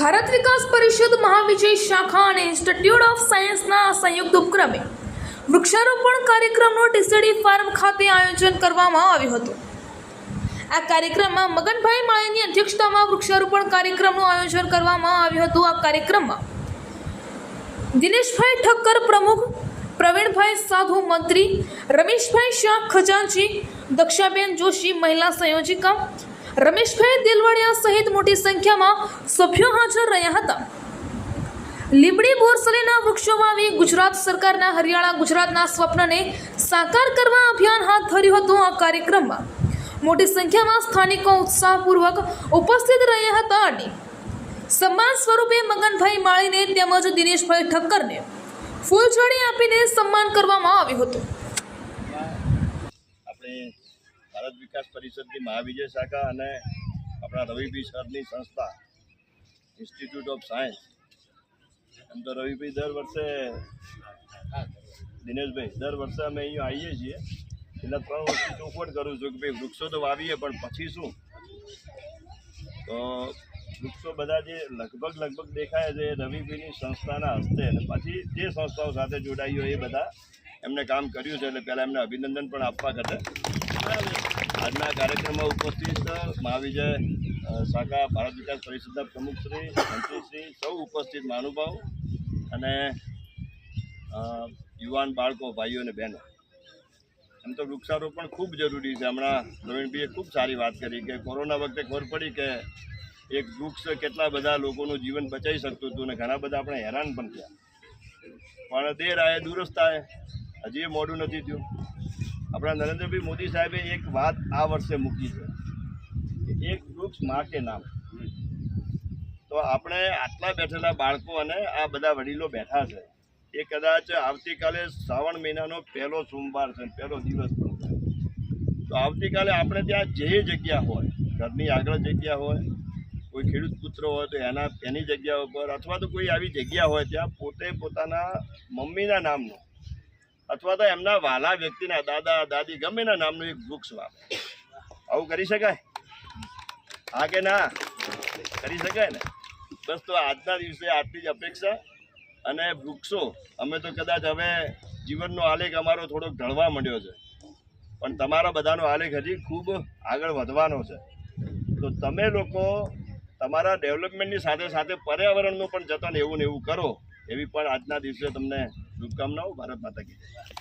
ભારત વિકાસ પરિષદ મહાવિજય શાખા અને ઇન્સ્ટિટ્યૂટ ઓફ સાયન્સના સંયુક્ત ઉપક્રમે વૃક્ષારોપણ કાર્યક્રમનું ટીસડી ફાર્મ ખાતે આયોજન કરવામાં આવ્યું હતું. આ કાર્યક્રમમાં મગનભાઈ માળીની અધ્યક્ષતામાં વૃક્ષારોપણ કાર્યક્રમનું આયોજન કરવામાં આવ્યું હતું. આ કાર્યક્રમમાં દિનેશભાઈ ઠક્કર પ્રમુખ, પ્રવીણભાઈ સાધુ મંત્રી, રમેશભાઈ શાહ ખજાનજી દક્ષાબેન જોશી, મહિલા સંયોજિકા રમેશભાઈ દિલવાડિયા સહિત મોટી સંખ્યામાં સભ્યો હાજર રહ્યા હતા. લીમડી બોરસલીના વૃક્ષો વાવી ગુજરાત સરકારના હરિયાણા ગુજરાતના સ્વપ્નને સાકાર કરવા અભિયાન હાથ ધર્યું હતું આ કાર્યક્રમમાં. મોટી સંખ્યામાં સ્થાનિકો ઉત્સાહપૂર્વક ઉપસ્થિત રહ્યા હતા અને સન્માન સ્વરૂપે મગનભાઈ માળીને તેમજ દિનેશભાઈ ઠક્કરને ફૂલઝડી આપીને સન્માન કરવામાં આવ્યું હતું. આપણે ભારત વિકાસ પરિષદની મહાવિજય શાખા અને આપણા રવિભાઈ સરની સંસ્થા ઇન્સ્ટિટ્યૂટ ઓફ સાયન્સ એમ તો રવિભાઈ દર વર્ષે દિનેશભાઈ, દર વર્ષે અમે અહીંયા આવીએ છીએ. છેલ્લા ત્રણ વર્ષથી ચોખવટ કરું છું કે ભાઈ વૃક્ષો તો વાવીએ, પણ પછી શું? તો વૃક્ષો બધા જે લગભગ લગભગ દેખાય છે રવિભાઈની સંસ્થાના હસ્તે. અને પછી જે સંસ્થાઓ સાથે જોડાઈ હોય એ બધા એમને કામ કર્યું છે, એટલે પહેલાં એમને અભિનંદન પણ આપવા ખાતે આજના કાર્યક્રમમાં ઉપસ્થિત મહાવિજય શાખા, ભારત વિકાસ પરિષદના પ્રમુખશ્રી મંત્રીશ્રી સૌ ઉપસ્થિત મહાનુભાવ અને યુવાન બાળકો, ભાઈઓ અને બહેનો. એમ તો વૃક્ષારોપણ ખૂબ જરૂરી છે. હમણાં પ્રવીણભાઈએ ખૂબ સારી વાત કરી કે કોરોના વખતે ખબર પડી કે એક વૃક્ષ કેટલા બધા લોકોનું જીવન બચાવી શકતું હતું અને ઘણા બધા આપણે હેરાન પણ થયા. પણ દેર આયે, દુરસ્ત આયે. હજી એ મોડું નથી થયું. આપણા નરેન્દ્રભાઈ મોદી સાહેબે એક વાત આ વર્ષે મૂકી છે એક વૃક્ષ માટે નામ. તો આપણે આટલા બેઠેલા બાળકો અને આ બધા વડીલો બેઠા છે, એ કદાચ આવતીકાલે શ્રાવણ મહિનાનો પહેલો સોમવાર છે, પહેલો દિવસ છે. તો આવતીકાલે આપણે ત્યાં જે જગ્યા હોય, ઘરની આગળ જગ્યા હોય, કોઈ ખેડૂત પુત્ર હોય તો એના, એની જગ્યા ઉપર અથવા તો કોઈ આવી જગ્યા હોય ત્યાં પોતે પોતાના મમ્મીના નામનું અથવા તો એમના વાલા વ્યક્તિના દાદા, દાદી ગમે એના નામનું એક વૃક્ષ વાવે. આવું કરી શકાય? હા કે ના? કરી શકાય ને? બસ તો આજના દિવસે આટલી જ અપેક્ષા. અને વૃક્ષો, અમે તો કદાચ હવે જીવનનો આલેખ અમારો થોડોક ઢળવા માંડ્યો છે. પણ તમારા બધાનો આલેખ હજી ખૂબ આગળ વધવાનો છે. તો તમે લોકો તમારા ડેવલપમેન્ટની સાથે સાથે પર્યાવરણનું પણ જતન એવું ને એવું કરો, એવી પણ આજના દિવસે તમને શુભકામનાઓ ભારત માતા કી.